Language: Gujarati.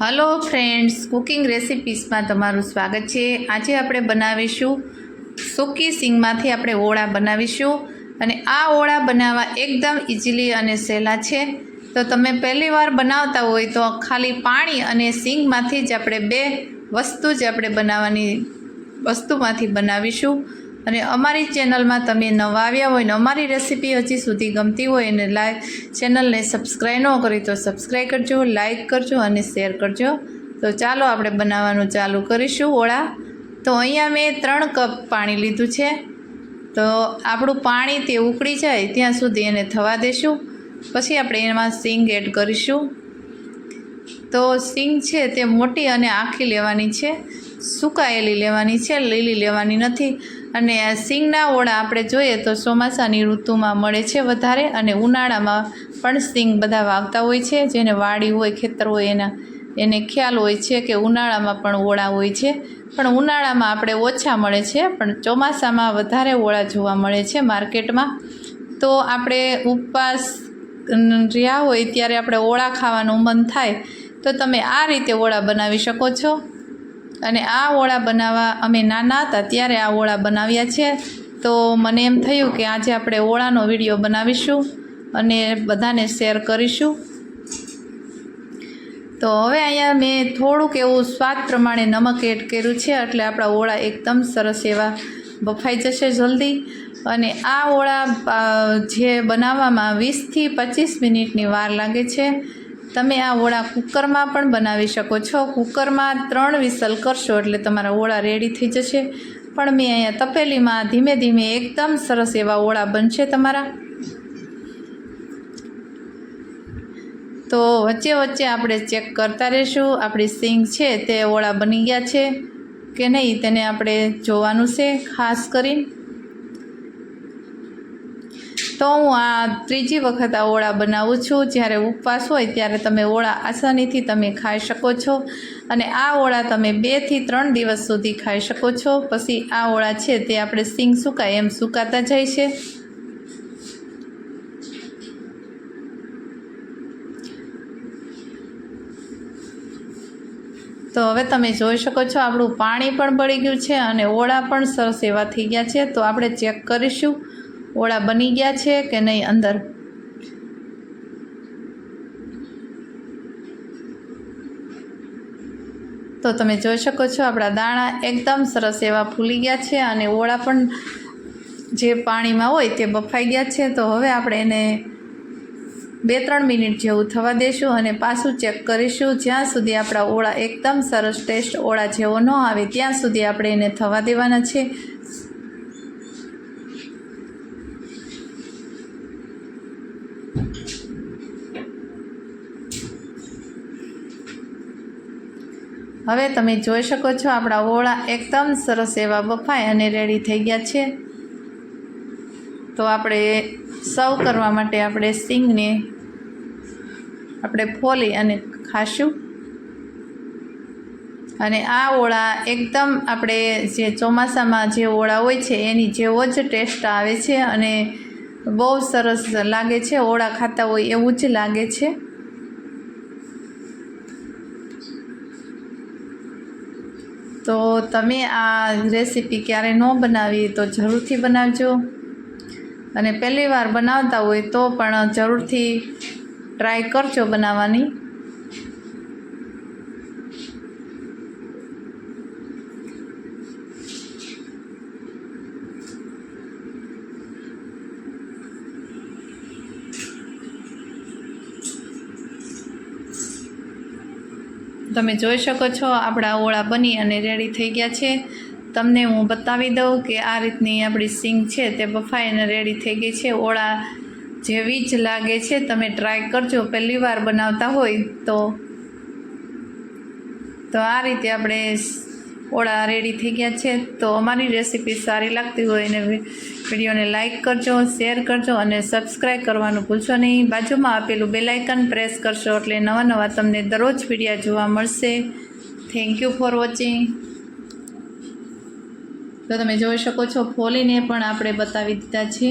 હલો ફ્રેન્ડ્સ, કુકિંગ રેસિપીસમાં તમારું સ્વાગત છે. આજે આપણે બનાવીશું સૂકી સિંગમાંથી આપણે ઓળા બનાવીશું. અને આ ઓળા બનાવવા એકદમ ઇઝીલી અને સહેલા છે. તો તમે પહેલી વાર બનાવતા હોય તો ખાલી પાણી અને સિંગમાંથી જ આપણે બે વસ્તુ જ આપણે બનાવવાની વસ્તુમાંથી બનાવીશું. અને અમારી ચેનલમાં તમે નવા આવ્યા હોય ને અમારી રેસીપી હજી સુધી ગમતી હોય અને લાઈક ચેનલને સબસ્ક્રાઈબ ન કરી તો સબસ્ક્રાઈબ કરજો, લાઇક કરજો અને શેર કરજો. તો ચાલો આપણે બનાવવાનું ચાલુ કરીશું ઓળા. તો અહીંયા મેં ત્રણ કપ પાણી લીધું છે. તો આપણું પાણી તે ઉકળી જાય ત્યાં સુધી એને થવા દેશું. પછી આપણે એમાં સિંગ એડ કરીશું. તો સિંગ છે તે મોટી અને આખી લેવાની છે. સુકાયેલી લેવાની છે, લીલી લેવાની નથી. અને આ સિંગના ઓળા આપણે જોઈએ તો ચોમાસાની ઋતુમાં મળે છે વધારે અને ઉનાળામાં પણ સિંગ બધા વાવતા હોય છે. જેને વાડી હોય, ખેતર હોય, એના એને ખ્યાલ હોય છે કે ઉનાળામાં પણ ઓળા હોય છે. પણ ઉનાળામાં આપણે ઓછા મળે છે, પણ ચોમાસામાં વધારે ઓળા જોવા મળે છે માર્કેટમાં. તો આપણે ઉપવાસ રહ્યા હોય ત્યારે આપણે ઓળા ખાવાનું મન થાય. તો તમે આ રીતે ઓળા બનાવી શકો છો. અને આ ઓળા બનાવવા અમે નાના હતા ત્યારે આ ઓળા બનાવ્યા છે. તો મને એમ થયું કે આજે આપણે ઓળાનો વીડિયો બનાવીશું અને બધાને શેર કરીશું. તો હવે અહીંયા મેં થોડુંક એવું સ્વાદ પ્રમાણે નમક એડ કર્યું છે, એટલે આપણા ઓળા એકદમ સરસ એવા બફાઈ જશે જલ્દી. અને આ ઓળા જે બનાવવામાં વીસથી પચીસ મિનિટની વાર લાગે છે. તમે આ ઓળા કુકરમાં પણ બનાવી શકો છો. કુકરમાં ત્રણ વિસલ કરશો એટલે તમારા ઓળા રેડી થઈ જશે. પણ મેં અહીંયા તપેલીમાં ધીમે ધીમે એકદમ સરસ એવા ઓળા બનશે તમારા. તો વચ્ચે વચ્ચે આપણે ચેક કરતા રહીશું. આપણી સિંગ છે તે ઓળા બની ગયા છે કે નહીં તેને આપણે જોવાનું છે ખાસ કરીને. તો હું આ ત્રીજી વખત આ ઓળા બનાવું છું. જ્યારે ઉપવાસ હોય ત્યારે તમે ઓળા આસાનીથી તમે ખાઈ શકો છો અને આ ઓળા તમે બેથી ત્રણ દિવસ સુધી ખાઈ શકો છો. પછી આ ઓળા છે તે આપણે સિંગ સુકાય એમ સુકાતા જાય છે. તો હવે તમે જોઈ શકો છો આપણું પાણી પણ બળી ગયું છે અને ઓળા પણ સરસ એવા થઈ ગયા છે. તો આપણે ચેક કરીશું. ઓળા બની ગયા છે કે નહીં અંદર? તો તમે જોઈ શકો છો, આપણા દાણા એકદમ સરસ એવા ફૂલી ગયા છે અને ઓળા પણ જે પાણીમાં હોય તે બફાઈ ગયા છે. તો હવે આપણે એને બે ત્રણ મિનિટ જેવું થવા દેશું અને પાછું ચેક કરીશું. જ્યાં સુધી આપણા ઓળા એકદમ સરસ ટેસ્ટ ઓળા જેવો ન આવે, ત્યાં સુધી આપણે એને થવા દેવાના છે. હવે તમે જોઈ શકો છો આપણા ઓળા એકદમ સરસ એવા બફાય અને રેડી થઈ ગયા છે. તો આપણે સર્વ કરવા માટે આપણે સિંગને આપણે ફોલી અને ખાશું. અને આ ઓળા એકદમ આપણે જે ચોમાસામાં જે ઓળા હોય છે, એની જેવો જ ટેસ્ટ આવે છે અને બહુ સરસ લાગે છે, ઓળા ખાતા હોય એવું જ લાગે છે. તો તમે આ રેસીપી ક્યારે ન બનાવી તો જરૂરથી બનાવજો. અને પહેલી વાર બનાવતા હોય તો પણ જરૂરથી ટ્રાય કરજો બનાવવાની. તમે જોઈ શકો છો, આપણા ઓળા બની અને રેડી થઈ ગયા છે. તમને હું બતાવી દઉં કે આ રીતની આપણી સિંગ છે, તે બફાઈ અને રેડી થઈ ગઈ છે. ઓળા જેવી જ લાગે છે. તમે ટ્રાય કરજો પહેલી વાર બનાવતા હોય તો. તો આ રીતે આપણે ઓળા રેડી થઈ ગયા છે. તો અમારી રેસીપી સારી લાગતી હોય એને વિડીયોને લાઇક કરજો શેર કરજો અને સબસ્ક્રાઈબ કરવાનું ભૂલશો નહીં. બાજુમાં આપેલું બેલાઇકન પ્રેસ કરશો એટલે નવા નવા તમને દરરોજ વિડીયા જોવા મળશે. થેન્ક યુ ફોર વોચિંગ તો તમે જોઈ શકો છો, ફોલીને પણ આપણે બતાવી દીધા છે.